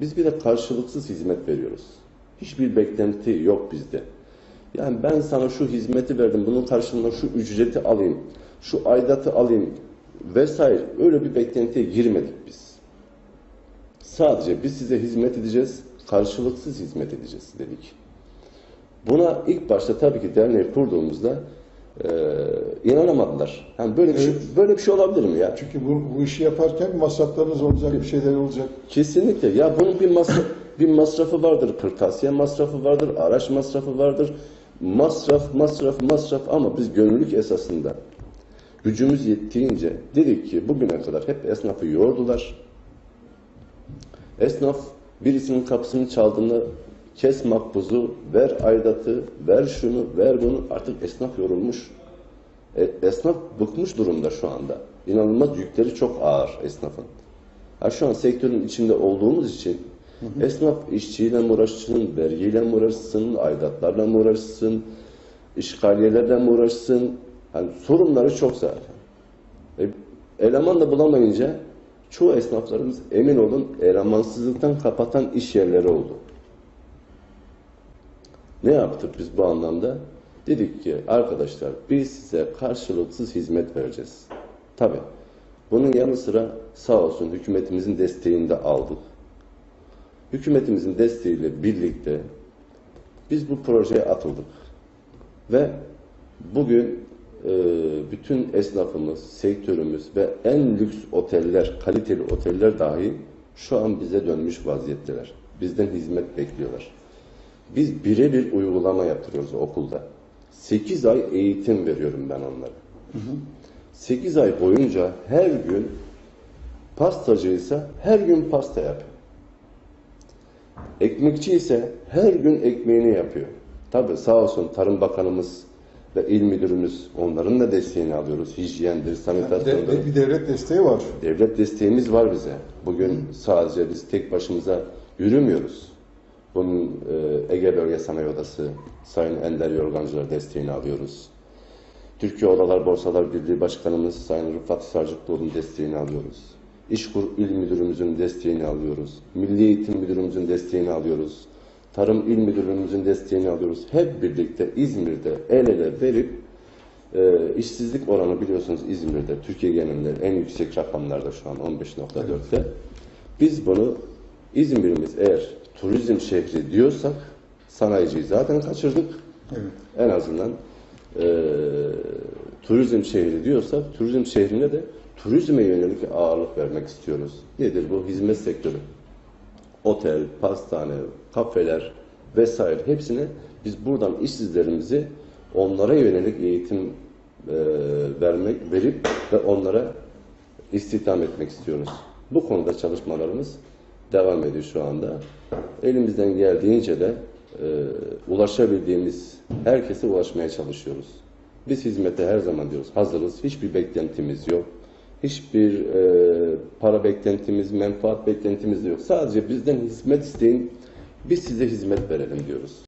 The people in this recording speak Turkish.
Biz bir de karşılıksız hizmet veriyoruz. Hiçbir beklenti yok bizde. Yani ben sana şu hizmeti verdim, bunun karşılığında şu ücreti alayım, şu aidatı alayım vesaire. Öyle bir beklentiye girmedik biz. Sadece biz size hizmet edeceğiz, karşılıksız hizmet edeceğiz dedik. Buna ilk başta tabii ki derneği kurduğumuzda e, inanamadılar. Yani böyle bir şey, böyle bir şey olabilir mi ya? Çünkü bu, bu işi yaparken masraflarınız olacak, bir şeyler olacak. Kesinlikle. Ya bunun bir masraf, bir masrafı vardır. Kırtasiye masrafı vardır, araç masrafı vardır. Masraf, masraf, masraf ama biz gönüllülük esasında gücümüz yettiğince dedik ki bugüne kadar hep esnafı yordular. Esnaf birisinin kapısını çaldığında kes makbuzu, ver aidatı, ver şunu, ver bunu. Artık esnaf yorulmuş. E, esnaf bıkmış durumda şu anda. İnanılmaz yükleri çok ağır esnafın. Ha şu an sektörün içinde olduğumuz için esnaf işçiyle mi uğraşsın, vergiyle mi uğraşsın, aidatlarla mı uğraşsın, işgaliyelerle mi uğraşsın? Hani sorunları çok zaten. E, eleman da bulamayınca çoğu esnaflarımız emin olun elemansızlıktan kapatan iş yerleri oldu. Ne yaptık biz bu anlamda? Dedik ki arkadaşlar biz size karşılıksız hizmet vereceğiz. Tabi. Bunun yanı sıra sağ olsun hükümetimizin desteğini de aldık. Hükümetimizin desteğiyle birlikte biz bu projeye atıldık. Ve bugün e, bütün esnafımız, sektörümüz ve en lüks oteller, kaliteli oteller dahi şu an bize dönmüş vaziyetteler. Bizden hizmet bekliyorlar. Biz birebir uygulama yaptırıyoruz okulda. 8 ay eğitim veriyorum ben onlara. 8 ay boyunca her gün pastacıysa her gün pasta yapıyor. Ekmekçi ise her gün ekmeğini yapıyor. Tabi sağ olsun Tarım Bakanımız ve il müdürümüz onların da desteğini alıyoruz. Hijyendir, sanitasyondur. de- bir devlet desteği var. Devlet desteğimiz var bize. Bugün sadece biz tek başımıza yürümüyoruz. Bunun e, Ege Bölge Sanayi Odası, Sayın Ender Yorgancılar desteğini alıyoruz. Türkiye Odalar Borsalar Birliği Başkanımız Sayın Rıfat Sarcıklıoğlu'nun desteğini alıyoruz. İşkur İl Müdürümüzün desteğini alıyoruz. Milli Eğitim Müdürümüzün desteğini alıyoruz. Tarım İl Müdürlüğümüzün desteğini alıyoruz. Hep birlikte İzmir'de el ele verip e, işsizlik oranı biliyorsunuz İzmir'de Türkiye genelinde en yüksek rakamlarda şu an 15.4'te. Biz bunu İzmir'imiz eğer turizm şehri diyorsak sanayiciyi zaten kaçırdık. Evet. En azından e, turizm şehri diyorsak turizm şehrine de turizme yönelik ağırlık vermek istiyoruz. Nedir bu? Hizmet sektörü. Otel, pastane, kafeler vesaire hepsine biz buradan işsizlerimizi onlara yönelik eğitim e, vermek verip ve onlara istihdam etmek istiyoruz. Bu konuda çalışmalarımız devam ediyor şu anda. Elimizden geldiğince de e, ulaşabildiğimiz herkese ulaşmaya çalışıyoruz. Biz hizmete her zaman diyoruz hazırız. Hiçbir beklentimiz yok. Hiçbir e, para beklentimiz, menfaat beklentimiz de yok. Sadece bizden hizmet isteyin. Biz size hizmet verelim diyoruz.